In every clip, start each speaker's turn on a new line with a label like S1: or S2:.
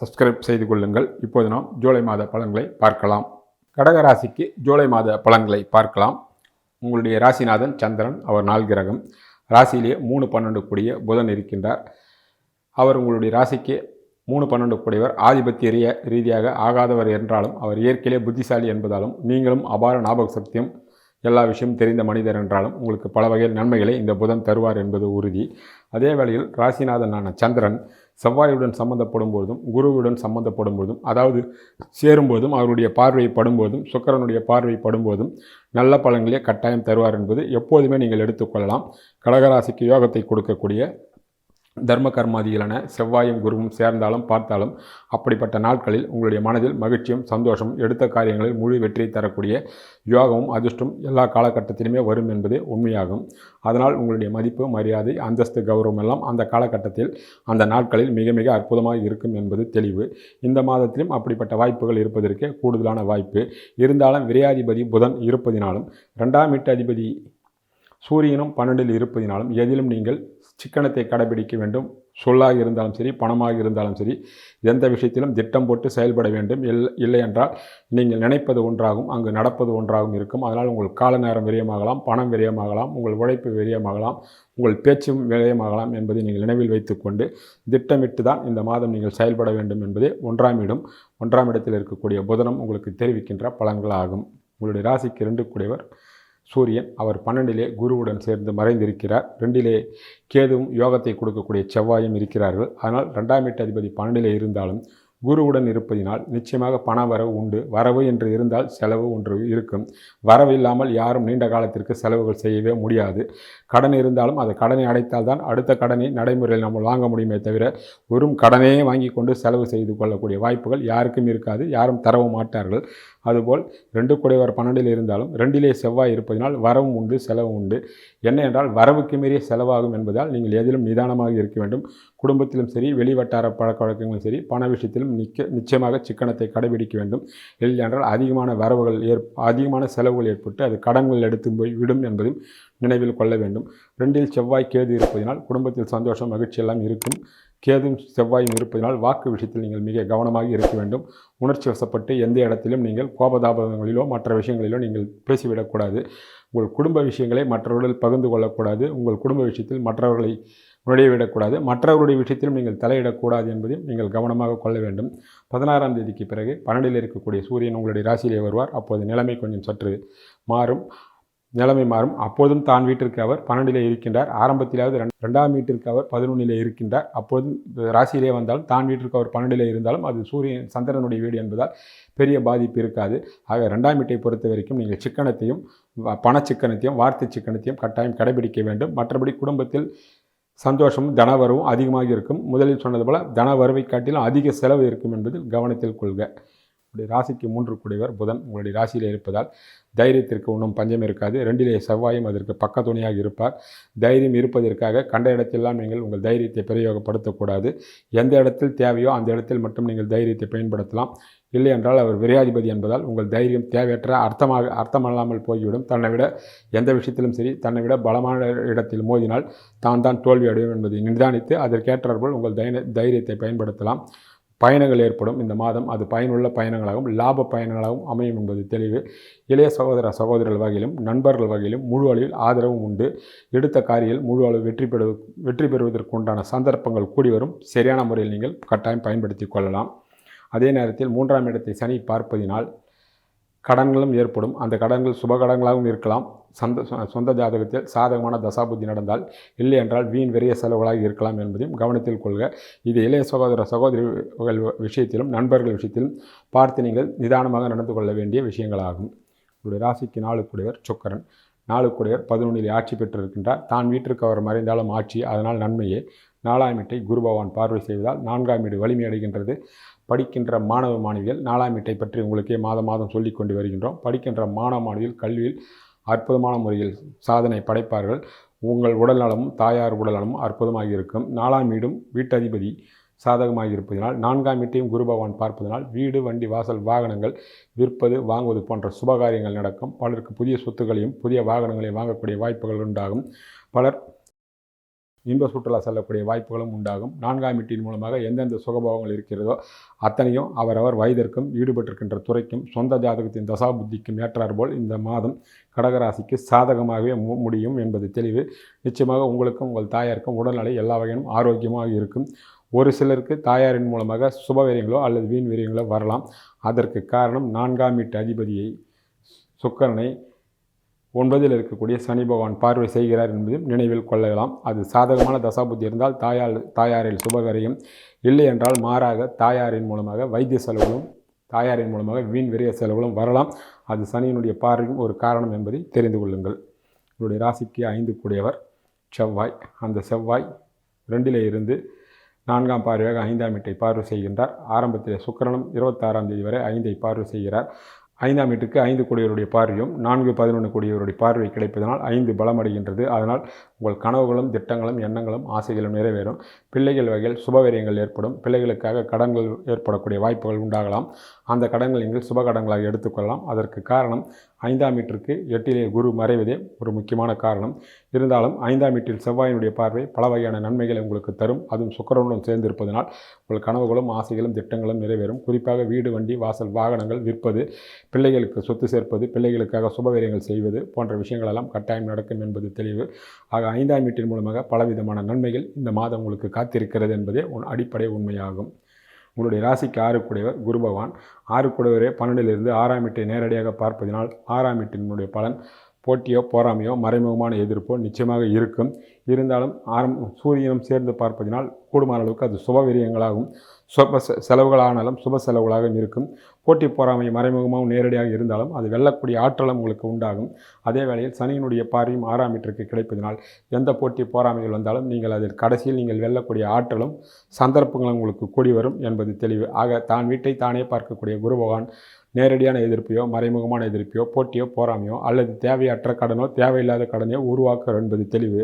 S1: Subscribe செய்து கொள்ளுங்கள் இப்போது நாம் ஜூலை மாத பலன்களை பார்க்கலாம். கடகராசிக்கு ஜூலை மாத பலன்களை பார்க்கலாம். உங்களுடைய ராசிநாதன் சந்திரன் அவர் நாள் கிரகம். ராசியிலேயே மூணு பன்னெண்டு கூடிய புதன் இருக்கின்றார். அவர் உங்களுடைய ராசிக்கு மூணு பன்னெண்டு கூடியவர் ஆதிபத்திய ரீ ரீதியாக ஆகாதவர் என்றாலும் அவர் இயற்கையிலே புத்திசாலி என்பதாலும் நீங்களும் அபார ஞாபக சக்தியும் எல்லா விஷயமும் தெரிந்த மனிதர் என்றாலும் உங்களுக்கு பல வகையில் நன்மைகளை இந்த புதன் தருவார் என்பது உறுதி. அதே வேளையில் ராசிநாதனான சந்திரன் செவ்வாயுடன் சம்பந்தப்படும் பொழுதும் குருவுடன் சம்பந்தப்படும் பொழுதும் அதாவது சேரும்போதும் அவருடைய பார்வை படும்போதும் சுக்கரனுடைய பார்வை படும்போதும் நல்ல பலன்களே கட்டாயம் தருவார் என்பது எப்போதுமே நீங்கள் எடுத்துக்கொள்ளலாம் கடகராசிக்கு யோகத்தை கொடுக்கக்கூடிய தர்ம கர்மாதிகளான செவ்வாயும் குருவும் சேர்ந்தாலும் பார்த்தாலும் அப்படிப்பட்ட நாட்களில் உங்களுடைய மனதில் மகிழ்ச்சியும் சந்தோஷமும் எடுத்த காரியங்களில் முழு வெற்றியை தரக்கூடிய யோகமும் அதிர்ஷ்டம் எல்லா காலகட்டத்திலுமே வரும் என்பது உண்மையாகும். அதனால் உங்களுடைய மதிப்பு மரியாதை அந்தஸ்து கௌரவம் எல்லாம் அந்த காலகட்டத்தில் அந்த நாட்களில் மிக மிக அற்புதமாக இருக்கும் என்பது தெளிவு. இந்த மாதத்திலும் அப்படிப்பட்ட வாய்ப்புகள் இருப்பதற்கே கூடுதலான வாய்ப்பு. இருந்தாலும் விரையாதிபதி புதன் இருப்பதினாலும் ரெண்டாம் வீட்டு அதிபதி சூரியனும் பன்னெண்டில் இருப்பதினாலும் எதிலும் நீங்கள் சிக்கனத்தை கடைபிடிக்க வேண்டும். சொல்லாக இருந்தாலும் சரி பணமாக இருந்தாலும் சரி எந்த விஷயத்திலும் திட்டம் போட்டு செயல்பட வேண்டும். இல் இல்லை என்றால் நீங்கள் நினைப்பது ஒன்றாகும் அங்கு நடப்பது ஒன்றாகவும் இருக்கும். அதனால் உங்கள் கால நேரம் விரயமாகலாம் பணம் விரயமாகலாம் உங்கள் உழைப்பு விரயமாகலாம் உங்கள் பேச்சும் விரயமாகலாம் என்பதை நீங்கள் நினைவில் வைத்துக்கொண்டு திட்டமிட்டு தான் இந்த மாதம் நீங்கள் செயல்பட வேண்டும் என்பதே ஒன்றாம் இடம். ஒன்றாம் இடத்தில் இருக்கக்கூடிய புதனம் உங்களுக்கு தெரிவிக்கின்ற பலன்களாகும். உங்களுடைய ராசிக்கு இரண்டு கூடியவர் சூரியன் அவர் பன்னெண்டிலே குருவுடன் சேர்ந்து மறைந்திருக்கிறார். ரெண்டிலே கேதுவும் யோகத்தை கொடுக்கக்கூடிய செவ்வாயும் இருக்கிறார்கள். அதனால் ரெண்டாம் வீட்டு அதிபதி பன்னெண்டிலே இருந்தாலும் குருவுடன் இருப்பதினால் நிச்சயமாக பண வரவு உண்டு. வரவு என்று இருந்தால் செலவு ஒன்று இருக்கும். வரவு இல்லாமல் யாரும் நீண்ட காலத்திற்கு செலவுகள் செய்யவே முடியாது. கடன் இருந்தாலும் அந்த கடனை அடைத்தால் தான் அடுத்த கடனை நடைமுறையில் நம்ம வாங்க முடியுமே தவிர வெறும் கடனையே வாங்கி கொண்டு செலவு செய்து கொள்ளக்கூடிய வாய்ப்புகள் யாருக்கும் இருக்காது யாரும் தரவும் மாட்டார்கள். அதுபோல் ரெண்டு குடைவர் பன்னெண்டில் இருந்தாலும் ரெண்டிலே செவ்வாய் இருப்பதனால் வரவும் உண்டு செலவும் உண்டு. என்ன என்றால் வரவுக்கு மீறிய செலவாகும் என்பதால் நீங்கள் எதிலும் நிதானமாக இருக்க வேண்டும். குடும்பத்திலும் சரி வெளிவட்டார பழக்க வழக்கங்களும் சரி பண விஷயத்திலும் நிக்க நிச்சயமாக சிக்கனத்தை கடைபிடிக்க வேண்டும். இல்லை என்றால் அதிகமான வரவுகள் ஏற் அதிகமான செலவுகள் ஏற்பட்டு அது கடன்கள் எடுத்து போய் விடும் என்பதும் நினைவில் கொள்ள வேண்டும். ரெண்டில் செவ்வாய் கேது இருப்பதனால் குடும்பத்தில் சந்தோஷம் மகிழ்ச்சி எல்லாம் இருக்கும். கேதும் செவ்வாயும் இருப்பதனால் வாக்கு விஷயத்தில் நீங்கள் மிக கவனமாக இருக்க வேண்டும். உணர்ச்சி வசப்பட்டு எந்த இடத்திலும் நீங்கள் கோபதாபங்களிலோ மற்ற விஷயங்களிலோ நீங்கள் பேசிவிடக்கூடாது உங்கள் குடும்ப விஷயங்களை மற்றவர்கள் பகிர்ந்து கொள்ளக்கூடாது. உங்கள் குடும்ப விஷயத்தில் மற்றவர்களை நுழையவிடக்கூடாது மற்றவருடைய விஷயத்திலும் நீங்கள் தலையிடக்கூடாது என்பதையும் நீங்கள் கவனமாக கொள்ள வேண்டும். பதினாறாம் தேதிக்கு பிறகு பன்னெண்டில் இருக்கக்கூடிய சூரியன் உங்களுடைய ராசியிலே வருவார். அப்போது நிலைமை கொஞ்சம் சற்று மாறும். நிலைமை மாறும். அப்போதும் தான் வீட்டிற்கு அவர் பன்னெண்டிலே இருக்கின்றார். ஆரம்பத்திலாவது ரெண்டாம் வீட்டிற்கு அவர் பதினொன்றிலே இருக்கின்றார். அப்போதும் ராசியிலே வந்தாலும் தான் வீட்டிற்கு அவர் பன்னெண்டிலே இருந்தாலும் அது சூரியன் சந்திரனுடைய வீடு என்பதால் பெரிய பாதிப்பு இருக்காது. ஆக ரெண்டாம் வீட்டை பொறுத்த வரைக்கும் நீங்கள் சிக்கனத்தையும் பணச்சிக்கனத்தையும் வார்த்தை சிக்கனத்தையும் கட்டாயம் கடைபிடிக்க வேண்டும். மற்றபடி குடும்பத்தில் சந்தோஷமும் தனவரவும் அதிகமாக இருக்கும். முதலில் சொன்னது போல் தனவரவை காட்டிலும் அதிக செலவு இருக்கும் என்பதில் கவனத்தில் கொள்க. உங்களுடைய ராசிக்கு மூன்று கூடியவர் புதன் உங்களுடைய ராசியில் இருப்பதால் தைரியத்திற்கு ஒன்றும் பஞ்சம் இருக்காது. ரெண்டிலே செவ்வாயும் அதற்கு பக்க துணையாக இருப்பார். தைரியம் இருப்பதற்காக கண்ட இடத்தெல்லாம் நீங்கள் உங்கள் தைரியத்தை பிரயோகப்படுத்தக்கூடாது. எந்த இடத்தில் தேவையோ அந்த இடத்தில் மட்டும் நீங்கள் தைரியத்தை பயன்படுத்தலாம். இல்லை என்றால் அவர் விரையாதிபதி என்பதால் உங்கள் தைரியம் தேவையற்ற அர்த்தமாக அர்த்தமல்லாமல் போய்விடும். தன்னை விட எந்த விஷயத்திலும் சரி தன்னை விட பலமான இடத்தில் மோதினால் தான் தான் தோல்வி அடையும் என்பதை நிதானித்து அதற்கேற்றாற்போல் உங்கள் தைன தைரியத்தை பயன்படுத்தலாம். பயணங்கள் ஏற்படும். இந்த மாதம் அது பயனுள்ள பயணங்களாகவும் லாப பயணங்களாகவும் அமையும் என்பது தெளிவு. இளைய சகோதர சகோதரர்கள் வகையிலும் நண்பர்கள் வகையிலும் முழு அளவில் ஆதரவும் உண்டு. எடுத்த காரியில் முழு அளவு வெற்றி பெறு வெற்றி பெறுவதற்குண்டான சந்தர்ப்பங்கள் கூடி வரும். சரியான முறையில் நீங்கள் கட்டாயம் பயன்படுத்தி கொள்ளலாம். அதே நேரத்தில் மூன்றாம் இடத்தை சனி பார்ப்பதினால் கடன்களும் ஏற்படும். அந்த கடன்கள் சுப கடன்களாகவும் இருக்கலாம். சொந்த சொந்த ஜாதகத்தில் சாதகமான தசாபுத்தி நடந்தால் இல்லை என்றால் வீண் வெறிய செலவுகளாக இருக்கலாம் என்பதையும் கவனத்தில் கொள்க. இது இளைய சகோதர சகோதரிகள் விஷயத்திலும் நண்பர்கள் விஷயத்திலும் பார்த்து நீங்கள் நிதானமாக நடந்து கொள்ள வேண்டிய விஷயங்களாகும். உங்களுடைய ராசிக்கு நாளுக்குடையவர் சுக்கரன். நாளுக்குடையவர் பதினொன்றில் ஆட்சி பெற்றிருக்கின்றார். தான் வீட்டிற்கு அவர் மறைந்தாலும் ஆட்சி அதனால் நன்மையே. நாலாம் வீட்டை குரு பகவான் பார்வை செய்வதால் நான்காம் வீடு வலிமை அடைகின்றது. படிக்கின்ற மாணவ மாணவிகள் நாலாம் வீட்டை பற்றி உங்களுக்கே மாதம் மாதம் சொல்லி கொண்டு வருகின்றோம். படிக்கின்ற மாணவ மாணவிகள் கல்வியில் அற்புதமான முறையில் சாதனை படைப்பார்கள். உங்கள் உடல்நலமும் தாயார் உடல்நலமும் அற்புதமாக இருக்கும். நாலாம் வீடும் வீட்டதிபதி சாதகமாக இருப்பதனால் நான்காம் வீட்டையும் குரு பகவான் பார்ப்பதனால் வீடு வண்டி வாசல் வாகனங்கள் விற்பது வாங்குவது போன்ற சுபகாரியங்கள் நடக்கும். பலருக்கு புதிய சொத்துக்களையும் புதிய வாகனங்களையும் வாங்கக்கூடிய வாய்ப்புகள் உண்டாகும். பலர் இன்ப சுற்றுலா செல்லக்கூடிய வாய்ப்புகளும் உண்டாகும். நான்காம் வீட்டின் மூலமாக எந்தெந்த சுகபோகங்கள் இருக்கிறதோ அத்தனையும் அவரவர் வயதிற்கும் ஈடுபட்டிருக்கின்ற துறைக்கும் சொந்த ஜாதகத்தின் தசாபுத்திக்கும் ஏற்றாற்போல் இந்த மாதம் கடகராசிக்கு சாதகமாகவே மு- முடியும் என்பது தெளிவு. நிச்சயமாக உங்களுக்கும் உங்கள் தாயாருக்கும் உடல்நிலை எல்லா வகையிலும் ஆரோக்கியமாக இருக்கும். ஒரு சிலருக்கு தாயாரின் மூலமாக சுபவீரியங்களோ அல்லது வீண் வீரியங்களோ வரலாம். அதற்கு காரணம் நான்காம் வீட்டு அதிபதியை சுக்கரனை ஒன்பதில் இருக்கக்கூடிய சனி பகவான் பார்வை செய்கிறார் என்பதையும் நினைவில் கொள்ளலாம். அது சாதகமான தசாபுத்தி இருந்தால் தாயார் தாயாரில் சுபகரையும் இல்லை என்றால் மாறாக தாயாரின் மூலமாக வைத்திய செலவுகளும் தாயாரின் மூலமாக வீண் விரைய செலவுகளும் வரலாம். அது சனியினுடைய பார்வையும் ஒரு காரணம் என்பதை தெரிந்து கொள்ளுங்கள். என்னுடைய ராசிக்கு ஐந்து கூடியவர். செவ்வாய் அந்த செவ்வாய் ரெண்டிலே இருந்து நான்காம் பார்வையாக ஐந்தாம் வீட்டை பார்வை செய்கின்றார். ஆரம்பத்தில் சுக்கிரனும் இருபத்தாறாம் தேதி வரை ஐந்தை பார்வை செய்கிறார். ஐந்தாம் வீட்டுக்கு ஐந்து கோடியவருடைய பார்வையும் நான்கு பதினொன்று கோடியவருடைய பார்வை கிடைப்பதனால் ஐந்து பலமடைகின்றது. அதனால் உங்கள் கனவுகளும் திட்டங்களும் எண்ணங்களும் ஆசைகளும் நிறைவேறும். பிள்ளைகள் வகையில் சுபவீரியங்கள் ஏற்படும். பிள்ளைகளுக்காக கடன்கள் ஏற்படக்கூடிய வாய்ப்புகள் உண்டாகலாம். அந்த கடன்கள் நீங்கள் சுப கடன்களாக எடுத்துக்கொள்ளலாம். அதற்கு காரணம் ஐந்தாம் வீட்டிற்கு எட்டிலே குரு மறைவதே ஒரு முக்கியமான காரணம். இருந்தாலும் ஐந்தாம் வீட்டில் செவ்வாயினுடைய பார்வை பல வகையான நன்மைகளை உங்களுக்கு தரும். அதுவும் சுக்கரனுடன் சேர்ந்திருப்பதனால் உங்கள் கனவுகளும் ஆசைகளும் திட்டங்களும் நிறைவேறும். குறிப்பாக வீடு வண்டி வாசல் வாகனங்கள் விற்பது பிள்ளைகளுக்கு சொத்து சேர்ப்பது பிள்ளைகளுக்காக சுபவீரியங்கள் செய்வது போன்ற விஷயங்களெல்லாம் கட்டாயம் நடக்கும் என்பது தெளிவு. ஆக ஐந்தாம் வீட்டின் மூலமாக பலவிதமான நன்மைகள் இந்த மாதம் உங்களுக்கு காத்திருக்கிறது என்பதே உன் அடிப்படை உண்மையாகும். உங்களுடைய ராசிக்கு ஆறுக்குடையவர் கூடையவர் குரு பகவான். பன்னெண்டிலிருந்து ஆறாம் வீட்டை நேரடியாக பார்ப்பதினால் ஆறாம் வீட்டினுடைய பலன் போட்டியோ போராமையோ மறைமுகமான எதிர்ப்போ நிச்சயமாக இருக்கும். இருந்தாலும் ஆரம் சூரியனும் சேர்ந்து பார்ப்பதினால் கூடுமான அளவுக்கு அது சுபவீரியங்களாகும். சுப செ- செலவுகளானாலும் சுப செலவுகளாக இருக்கும். போட்டி போராமை மறைமுகமாகவும் நேரடியாக இருந்தாலும் அது வெல்லக்கூடிய ஆற்றலும் உங்களுக்கு உண்டாகும். அதே வேளையில் சனியினுடைய பார்வையும் ஆறாம் மீட்டருக்கு கிடைப்பதனால் எந்த போட்டி போராமைகள் வந்தாலும் நீங்கள் அதில் கடைசியில் நீங்கள் வெல்லக்கூடிய ஆற்றலும் சந்தர்ப்பங்களும் உங்களுக்கு கூடி வரும் என்பது தெளிவு. ஆக தான் வீட்டை தானே பார்க்கக்கூடிய குரு பகவான் நேரடியான எதிர்ப்பையோ மறைமுகமான எதிர்ப்பையோ போட்டியோ போராமையோ அல்லது தேவையற்ற கடனோ தேவையில்லாத கடனையோ உருவாக்க என்பது தெளிவு.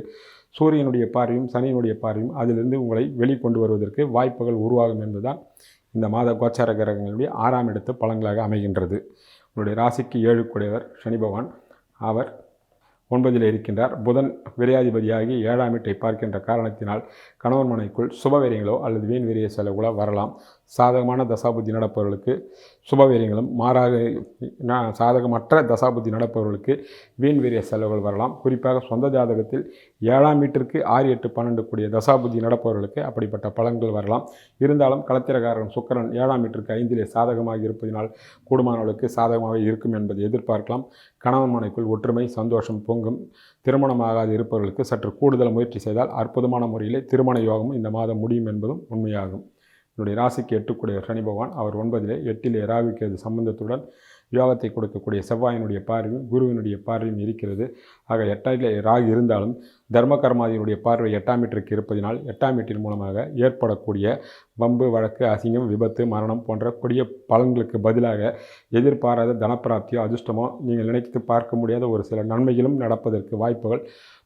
S1: சூரியனுடைய பார்வையும் சனியினுடைய பார்வையும் அதிலிருந்து உங்களை வெளிக்கொண்டு வருவதற்கு வாய்ப்புகள் உருவாகும் என்பதுதான் இந்த மாத கோச்சார கிரகங்களுடைய ஆறாம் இடத்து பலன்களாக அமைகின்றது. உங்களுடைய ராசிக்கு ஏழு கூடியவர் சனி பகவான். அவர் ஒன்பதில் இருக்கின்றார். புதன் விரையாதிபதியாகி ஏழாம் வீட்டை பார்க்கின்ற காரணத்தினால் கணவன் மனைக்குள் சுபவீரியங்களோ அல்லது வீண் விரிய செலவுகளோ வரலாம். சாதகமான தசாபுத்தி நடப்பவர்களுக்கு சுபவீரியங்களும் மாறாக சாதகமற்ற தசாபுத்தி நடப்பவர்களுக்கு வீண் வீரிய செலவுகள் வரலாம். குறிப்பாக சொந்த ஜாதகத்தில் ஏழாம் வீட்டிற்கு ஆறு எட்டு பன்னெண்டு கூடிய தசாபுத்தி நடப்பவர்களுக்கு அப்படிப்பட்ட பலன்கள் வரலாம். இருந்தாலும் களத்திரகாரன் சுக்கரன் ஏழாம் வீட்டிற்கு ஐந்திலே சாதகமாக இருப்பதினால் கூடுமானவர்களுக்கு சாதகமாக இருக்கும் என்பதை எதிர்பார்க்கலாம். கணவன் மனைக்குள் ஒற்றுமை சந்தோஷம் பொங்கும். திருமணமாகாது இருப்பவர்களுக்கு சற்று கூடுதல் முயற்சி செய்தால் அற்புதமான முறையிலே திருமண யோகம் இந்த மாதம் முடியும் என்பதும் உண்மையாகும். என்னுடைய ராசிக்கு எட்டுக்கூடிய சனி பகவான் அவர் ஒன்பதிலே எட்டிலே ராகுக்கு சம்பந்தத்துடன் யோகத்தை கொடுக்கக்கூடிய செவ்வாயினுடைய பார்வையும் குருவினுடைய பார்வையும் இருக்கிறது. ஆக எட்டாயிலே ராகு இருந்தாலும் தர்ம கர்மாதியினுடைய பார்வை எட்டாம் மீட்டருக்கு இருப்பதினால் எட்டாம் மீட்டின் மூலமாக ஏற்படக்கூடிய வம்பு வழக்கு அசிங்கம் விபத்து மரணம் போன்ற கொடிய பலன்களுக்கு பதிலாக எதிர்பாராத தனப்பிராப்தியோ அதிர்ஷ்டமோ நீங்கள் நினைத்து பார்க்க முடியாத ஒரு சில நன்மைகளும் நடப்பதற்கு வாய்ப்புகள்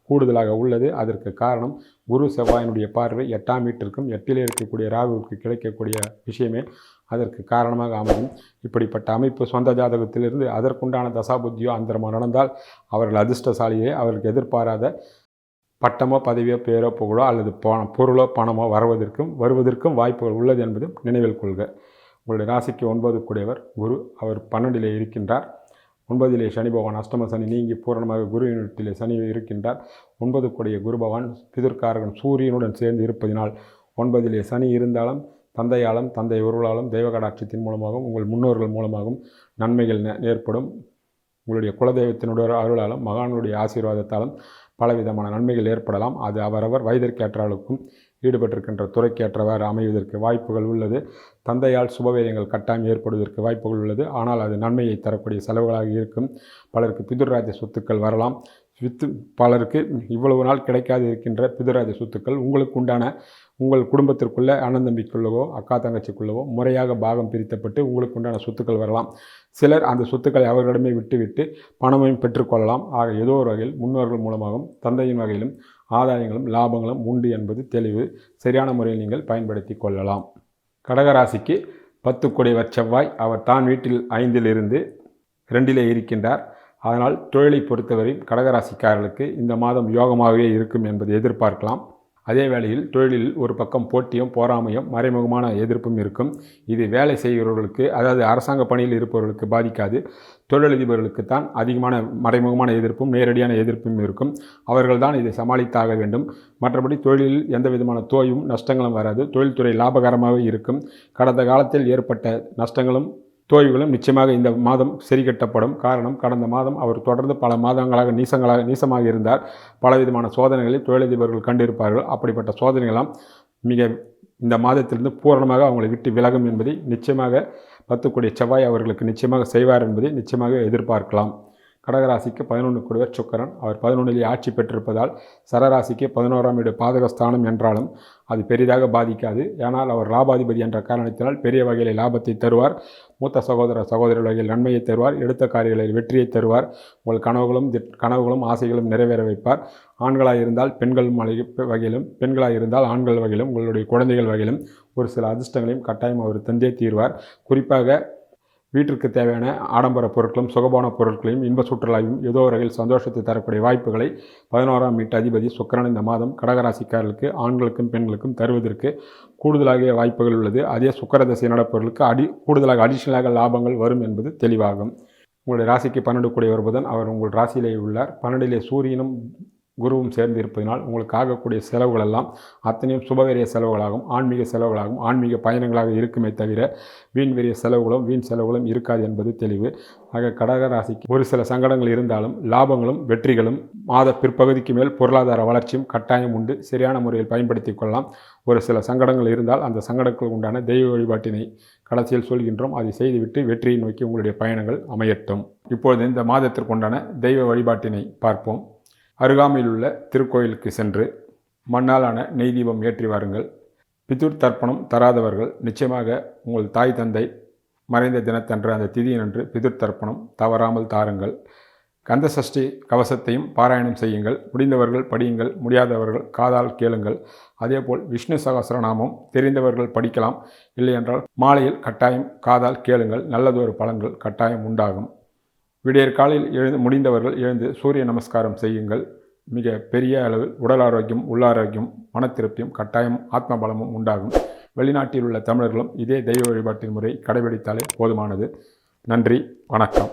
S1: கூடுதலாக உள்ளது. அதற்கு காரணம் குரு செவ்வாயினுடைய பார்வை எட்டாம் வீட்டிற்கும் எட்டிலே இருக்கக்கூடிய ராகுவுக்கு கிடைக்கக்கூடிய விஷயமே அதற்கு காரணமாக அமையும். இப்படிப்பட்ட அமைப்பு சொந்த ஜாதகத்திலிருந்து அதற்குண்டான தசாபுத்தியோ அந்தரமோ நடந்தால் அவர்கள் அதிர்ஷ்டசாலியே அவர்களுக்கு எதிர்பாராத பட்டமோ பதவியோ பேரோ புகழோ அல்லது பணம் பொருளோ பணமோ வருவதற்கும் வருவதற்கும் வாய்ப்புகள் உள்ளது என்பதும் நினைவில் கொள்க. உங்களுடைய ராசிக்கு ஒன்பது கூடியவர் குரு. அவர் பன்னெண்டிலே இருக்கின்றார். ஒன்பதிலே சனி பகவான் அஷ்டம சனி நீங்கி பூரணமாக குரு யூனிட்டிலே சனி இருக்கின்றார். ஒன்பது கூடிய குரு பகவான் பிதற்காரகன் சூரியனுடன் சேர்ந்து இருப்பதினால் ஒன்பதிலே சனி இருந்தாலும் தந்தையாலும் தந்தை ஒருவளாலும் தெய்வ கடாட்சத்தின் மூலமாகவும் உங்கள் முன்னோர்கள் மூலமாகவும் நன்மைகள் ஏற்படும். உங்களுடைய குலதெய்வத்தினுடைய அருளாலும் மகானுடைய ஆசீர்வாதத்தாலும் பலவிதமான நன்மைகள் ஏற்படலாம். அது அவரவர் வயதிற்கேற்றாளுக்கும் ஈடுபட்டிருக்கின்ற துறைக்கேற்றவாறு அமைவதற்கு வாய்ப்புகள் உள்ளது. தந்தையால் சுபவேரியங்கள் கட்டாயம் ஏற்படுவதற்கு வாய்ப்புகள் உள்ளது. ஆனால் அது நன்மையை தரக்கூடிய செலவுகளாக இருக்கும். பலருக்கு பிதுர்ராஜ சொத்துக்கள் வரலாம். வித்து பலருக்கு இவ்வளவு நாள் கிடைக்காது இருக்கின்ற பிதுராஜ சொத்துக்கள் உங்களுக்கு உண்டான உங்கள் குடும்பத்திற்குள்ளே அண்ணன் தம்பிக்குள்ளவோ அக்கா தங்கச்சிக்குள்ளவோ முறையாக பாகம் பிரித்தப்பட்டு உங்களுக்கு உண்டான சொத்துக்கள் வரலாம். சிலர் அந்த சொத்துக்களை அவர்களிடமே விட்டுவிட்டு பணமையும் பெற்றுக்கொள்ளலாம். ஆக ஏதோ ஒரு வகையில் முன்னோர்கள் மூலமாகவும் தந்தையின் வகையிலும் ஆதாயங்களும் லாபங்களும் உண்டு என்பது தெளிவு. சரியான முறையில் நீங்கள் பயன்படுத்தி கொள்ளலாம். கடகராசிக்கு பத்து குடைவர் செவ்வாய் அவர் தான் வீட்டில் ஐந்தில் இருந்து ரெண்டிலே இருக்கின்றார். அதனால் தொழிலை பொறுத்தவரை கடகராசிக்காரர்களுக்கு இந்த மாதம் யோகமாகவே இருக்கும் என்பதை எதிர்பார்க்கலாம். அதே வேளையில் தொழிலில் ஒரு பக்கம் போட்டியும் போராமையும் மறைமுகமான எதிர்ப்பும் இருக்கும். இது வேலை செய்கிறவர்களுக்கு அதாவது அரசாங்க பணியில் இருப்பவர்களுக்கு பாதிக்காது. தொழிலதிபர்களுக்கு தான் அதிகமான மறைமுகமான எதிர்ப்பும் நேரடியான எதிர்ப்பும் இருக்கும். அவர்கள் தான் இதை சமாளித்தாக வேண்டும். மற்றபடி தொழிலில் எந்த விதமான தோயும் நஷ்டங்களும் வராது. தொழில்துறை லாபகரமாக இருக்கும். கடந்த காலத்தில் ஏற்பட்ட நஷ்டங்களும் தோய்வுகளும் நிச்சயமாக இந்த மாதம் சரி கட்டப்படும் காரணம் கடந்த மாதம் அவர் தொடர்ந்து பல மாதங்களாக நீசங்களாக நீசமாக இருந்தார். பலவிதமான சோதனைகளை தொழிலதிபர்கள் கண்டிருப்பார்கள். அப்படிப்பட்ட சோதனைகளாம் மிக இந்த மாதத்திலிருந்து பூரணமாக அவங்களை விட்டு விலகும் என்பதை நிச்சயமாக பத்துக்கூடிய செவ்வாய் அவர்களுக்கு நிச்சயமாக செய்வார் என்பதை நிச்சயமாக எதிர்பார்க்கலாம். கடகராசிக்கு பதினொன்று கூடுவர் சுக்கரன். அவர் பதினொன்றிலே ஆட்சி பெற்றிருப்பதால் சரராசிக்கு பதினோராம் வீடு பாதகஸ்தானம் என்றாலும் அது பெரிதாக பாதிக்காது. ஏனால் அவர் லாபாதிபதி என்ற காரணத்தினால் பெரிய வகையில் லாபத்தை தருவார். மூத்த சகோதர சகோதரர் வகையில் நன்மையை தருவார் எடுத்த காரியங்களில் வெற்றியை தருவார் உங்கள் கனவுகளும் கனவுகளும் ஆசைகளும் நிறைவேற வைப்பார். ஆண்களாக இருந்தால் பெண்கள் மலை வகையிலும் பெண்களாக இருந்தால் ஆண்கள் வகையிலும் உங்களுடைய குழந்தைகள் வகையிலும் ஒரு சில அதிர்ஷ்டங்களையும் கட்டாயம் அவர் தந்தே தீர்வார். குறிப்பாக வீட்டிற்கு தேவையான ஆடம்பர பொருட்களும் சுகபான பொருட்களையும் இன்ப சுற்றுலாவையும் ஏதோ வரையில் வகையில் சந்தோஷத்தை தரக்கூடிய வாய்ப்புகளை பதினோராம் வீட்டு அதிபதி சுக்கரன் இந்த மாதம் கடகராசிக்காரர்களுக்கு ஆண்களுக்கும் பெண்களுக்கும் தருவதற்கு கூடுதலாக வாய்ப்புகள் உள்ளது. அதே சுக்கர திசை நடப்பவர்களுக்கு அடி கூடுதலாக அடிஷனலாக லாபங்கள் வரும் என்பது தெளிவாகும். உங்களுடைய ராசிக்கு பன்னெண்டு கூடியவர் புதன் அவர் உங்கள் ராசியிலே உள்ளார். பன்னெண்டிலே சூரியனும் குருவும் சேர்ந்து இருப்பதனால் உங்களுக்கு ஆகக்கூடிய செலவுகள் எல்லாம் அத்தனையும் சுபவெரிய செலவுகளாகும் ஆன்மீக செலவுகளாகும் ஆன்மீக பயணங்களாக இருக்குமே தவிர வீண் வெறிய செலவுகளும் வீண் செலவுகளும் இருக்காது என்பது தெளிவு. ஆக கடக ராசிக்கு ஒரு சில சங்கடங்கள் இருந்தாலும் லாபங்களும் வெற்றிகளும் மாத பிற்பகுதிக்கு மேல் பொருளாதார வளர்ச்சியும் கட்டாயம் உண்டு. சரியான முறையில் பயன்படுத்தி கொள்ளலாம். ஒரு சில சங்கடங்கள் இருந்தால் அந்த சங்கடங்களுக்கு உண்டான தெய்வ வழிபாட்டினை கடைசியில் சொல்கின்றோம். அதை செய்துவிட்டு வெற்றியை நோக்கி உங்களுடைய பயணங்கள் அமையட்டும். இப்பொழுது இந்த மாதத்திற்குண்டான தெய்வ வழிபாட்டினை பார்ப்போம். அருகாமையில் உள்ள திருக்கோயிலுக்கு சென்று மண்ணாலான நெய் தீபம் ஏற்றி வாருங்கள். பிதுர் தர்ப்பணம் தராதவர்கள் நிச்சயமாக உங்கள் தாய் தந்தை மறைந்த தினத்தன்று அந்த திதியன்று பிதுர் தர்ப்பணம் தவறாமல் தாருங்கள். கந்த சஷ்டி கவசத்தையும் பாராயணம் செய்யுங்கள். முடிந்தவர்கள் படியுங்கள். முடியாதவர்கள் காதால் கேளுங்கள். அதேபோல் விஷ்ணு சகசரநாமம் தெரிந்தவர்கள் படிக்கலாம். இல்லையென்றால் மாலையில் கட்டாயம் காதால் கேளுங்கள். நல்லதொரு பலன்கள் கட்டாயம் உண்டாகும். விடியற் காலையில் எழுந்து முடிந்தவர்கள் எழுந்து சூரிய நமஸ்காரம் செய்யுங்கள். மிக பெரிய அளவில் உடல் ஆரோக்கியம் உள்ளாரோக்கியம் மன திருப்தியும் கட்டாயம் ஆத்ம பலமும் உண்டாகும். வெளிநாட்டில் உள்ள தமிழர்களும் இதே தெய்வ வழிபாட்டின் முறை கடைபிடித்தாலே போதுமானது. நன்றி வணக்கம்.